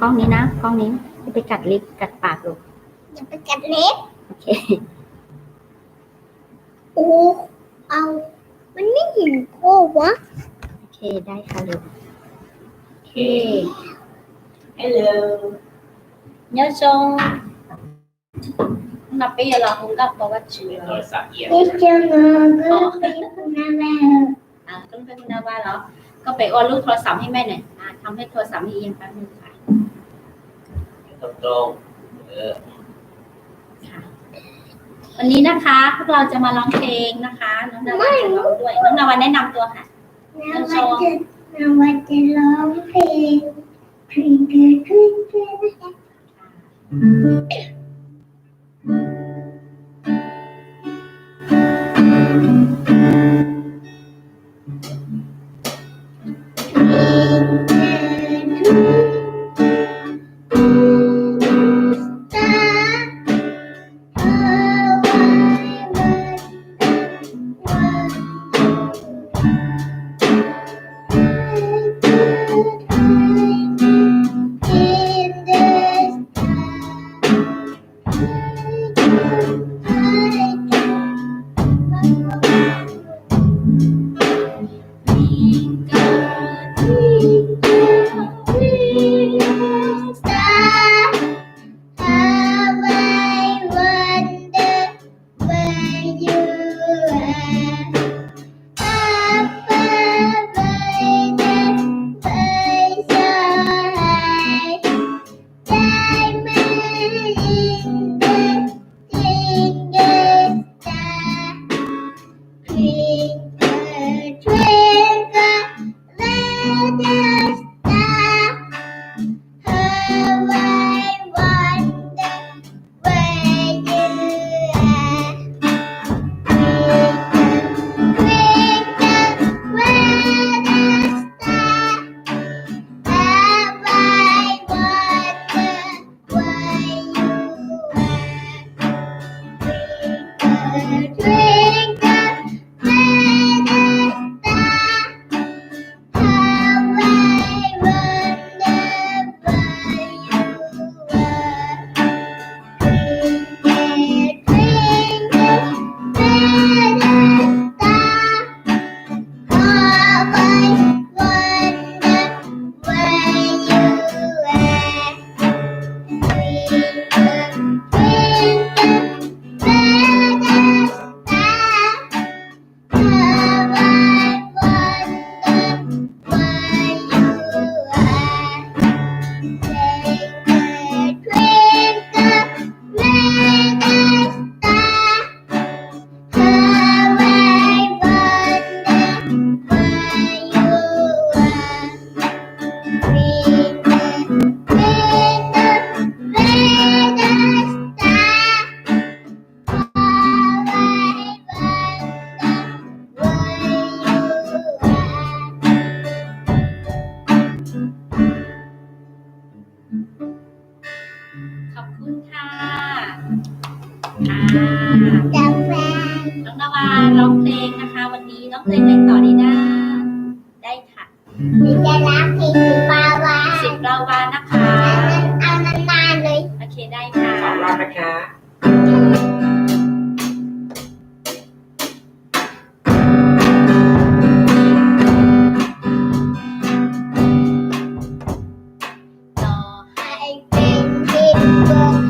กล้องนี้นะกล้องนี้จะไปกัดลิปกัดปากลูกอย่าไปกัดเล็บโอเคโอ้เอา มันไม่เห็นโอ้วะโอเคได้ค่ะลูกโอเค Hello. Nhớ xong. Mà bây giờ là không gặp có bắt chữ Rồi sạc điện. ไม่เจอเงินก็เป็นนาแม่อ่าต้องเป็นคุณนาว่าแล้วก็ไปออนรูปโทรศัพท์ให้แม่หน่อยอ่าทำให้โทรศัพท์ให้เอียงแป๊บนึงค่ะ ตรงตรงเออค่ะวันนี้นะคะพวกเราจะมาร้องเพลงนะคะน้องนาวาจะร้องด้วยน้องนาวาแนะนำตัวค่ะนาวันจะนาวันจะร้องเพลงเพลงเกิดขึ้นเพื่อนะคะ How bye. เ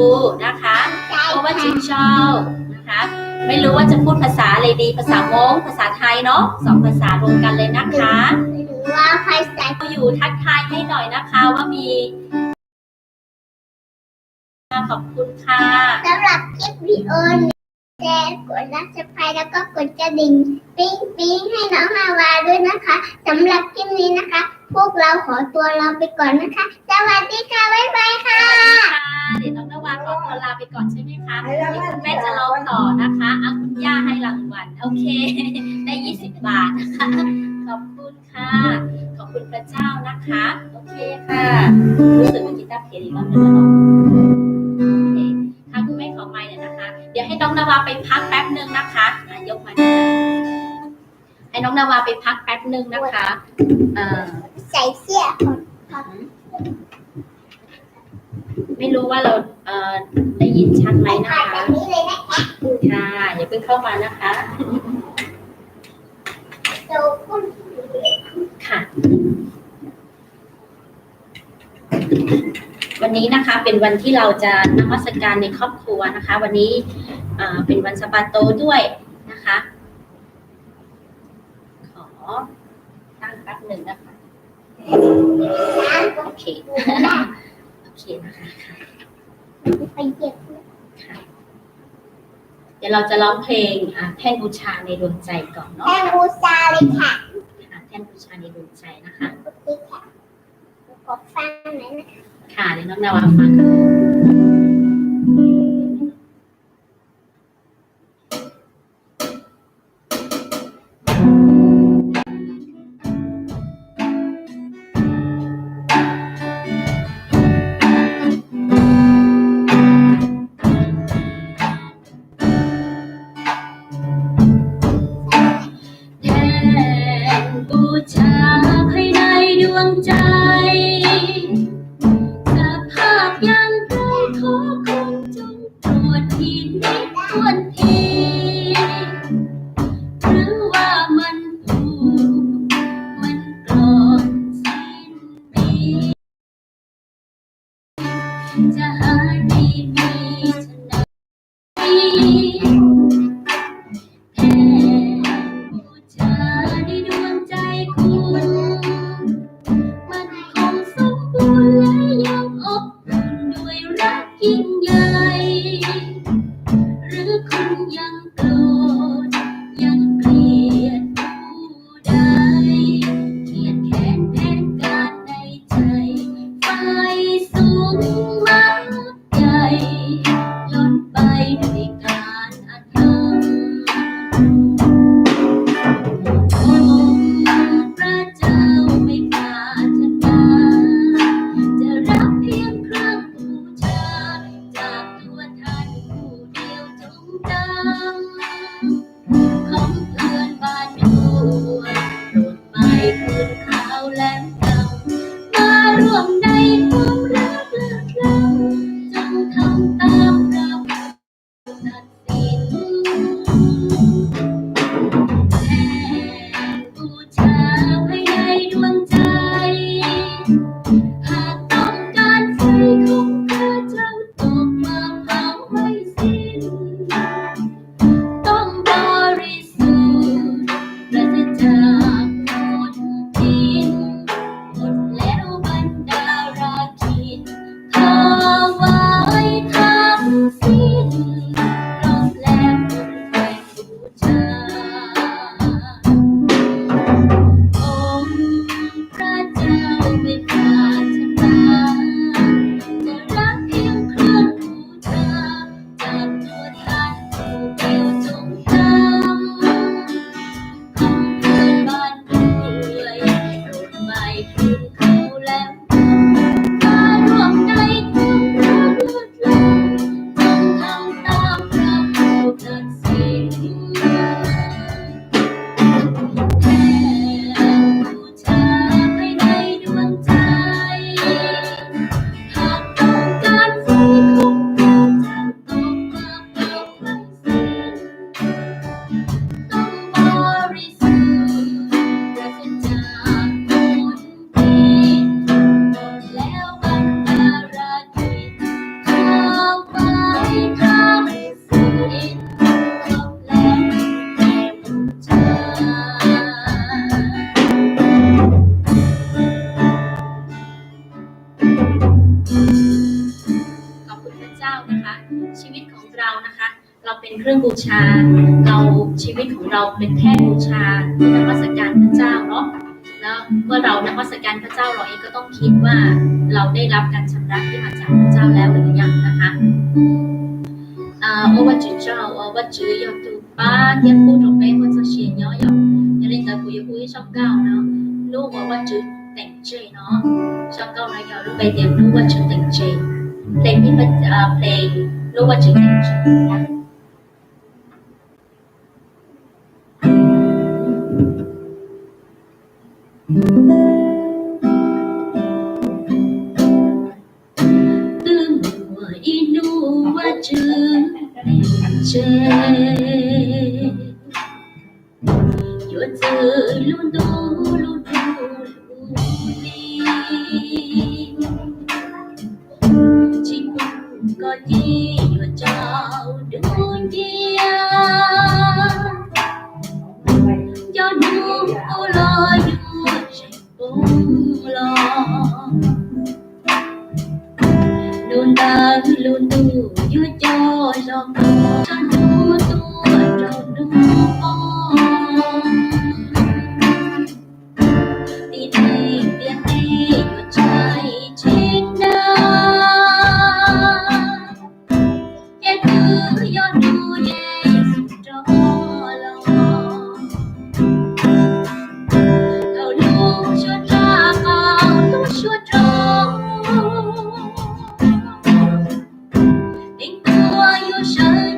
ูนะคะเพราะว่าจิงชอบนะคะ ไม่รู้ว่าจะพูดภาษาอะไรดี ภาษามงภาษาไทยเนาะสองภาษารวมกันเลยนะคะหรือว่าใครใส่อยู่ทักทายให้หน่อยนะคะว่ามีขอบคุณค่ะสำหรับคลิปวิดีโอนี้ แชร์ กดรักสไครแล้วก็กดกระดิ่ง ปิ๊งปิ๊งให้น้องฮาวาด้วยนะคะสำหรับคลิปนี้นะคะ พวกเราขอตัวลาไปก่อนนะคะ สวัสดีค่ะ บ๊ายบายค่ะ เดี๋ยวน้องนวาขอตัวลาไปก่อนใช่ไหมคะเดี๋ยวคุณแม่จะลองต่อนะคะเอาคุณย่าให้รางวัล โอเค ได้ 20 บาทนะคะ ขอบคุณค่ะ ขอบคุณพระเจ้านะคะ โอเคค่ะ รู้สึกว่ากีตาร์เพลงอีกรอบหนึงแล้วเนาะโอเค ค่ะคุณแม่ขอไมค์เลยนะคะ เดี๋ยวให้น้องนาวาไปพักแป๊บหนึ่งนะคะอะยกมาดูให้น้องนาวาไปพักแป๊บหนึ่งนะคะเอ่อใส่เสื้อของไม่รู้ว่าเราเอ่อได้ยินชัดไหมไม่นะขาดคะแบบนี้เลยนะคะค่ะอย่าเพิ่งเข้ามานะคะโตขึ้นค่ะ วันนี้นะคะเป็นวันที่เราจะนมัสการในครอบครัวนะคะ วันนี้เอ่อเป็นวันสะบาโตด้วยนะคะ ขอตั้งแป๊บหนึ่งนะคะโอเคโอเคนะคะไปเหยียบค่ะเดี๋ยวเราจะร้องเพลงอ่าแท่นบูชาในดวงใจก่อนเนาะแค่บูชาเลยค่ะค่ะแท่นบูชาในดวงใจนะคะโอเคค่ะขอฟังหน่อยนะคะ ค่ะเดี๋ยวน้องนาวาฟัง รื่องบูชา เราชีวิตของเราเป็นแค่บูชาเพื่อนมัสการพระเจ้าเนาะแล้วเมื่อเรานมัสการพระเจ้าเราเองก็ต้องคิดว่าเราได้รับการชำระที่มาจากพระเจ้าแล้วหรือยังนะคะอ่า我我知道我我只要读八天不准备或者写nhỏ nhỏ cho nên tới cuối cuối trong cao nó lúc mà我只tỉnh chơi nó trong câu nói nhỏ lúc bây giờ lúc我只tỉnh chơi เพลงที่เป็นเอ่อเ ชื่อนะตึงว่าอีนูว่าจึงเป็นเจอยู่เจอลุนดูลุนดูลุนลี chỉ có gì mà trao đương kia cho đúng ô lo luôn đủ cho lòng tôi 山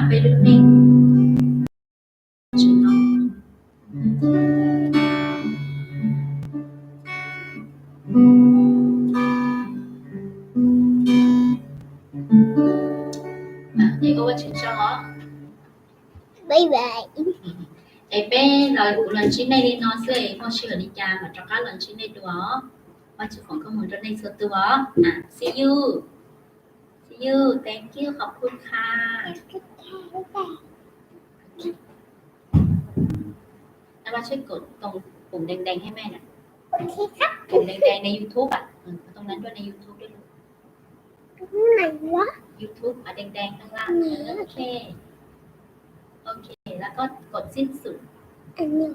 là Berlin quá trình cho họ. Bây giờ em bé rồi vụ lần chín này đi nó sẽ có sửa đi mà trong các lần chín này đó và chịu khoảng không muốn trong này sửa tựa à see you. you thank you ขอบคุณค่ะ แล้วมาช่วยกดตรงปุ่มแดงๆให้แม่หน่อยโอเคครับปุ่มแดงๆใน YouTube อะตรงนั้นด้วยใน YouTube ด้วยลูก ไหนวะ YouTube อะแดงๆข้างล่างโอเค โอเค แล้วก็กดสิ้นสุด อันนี้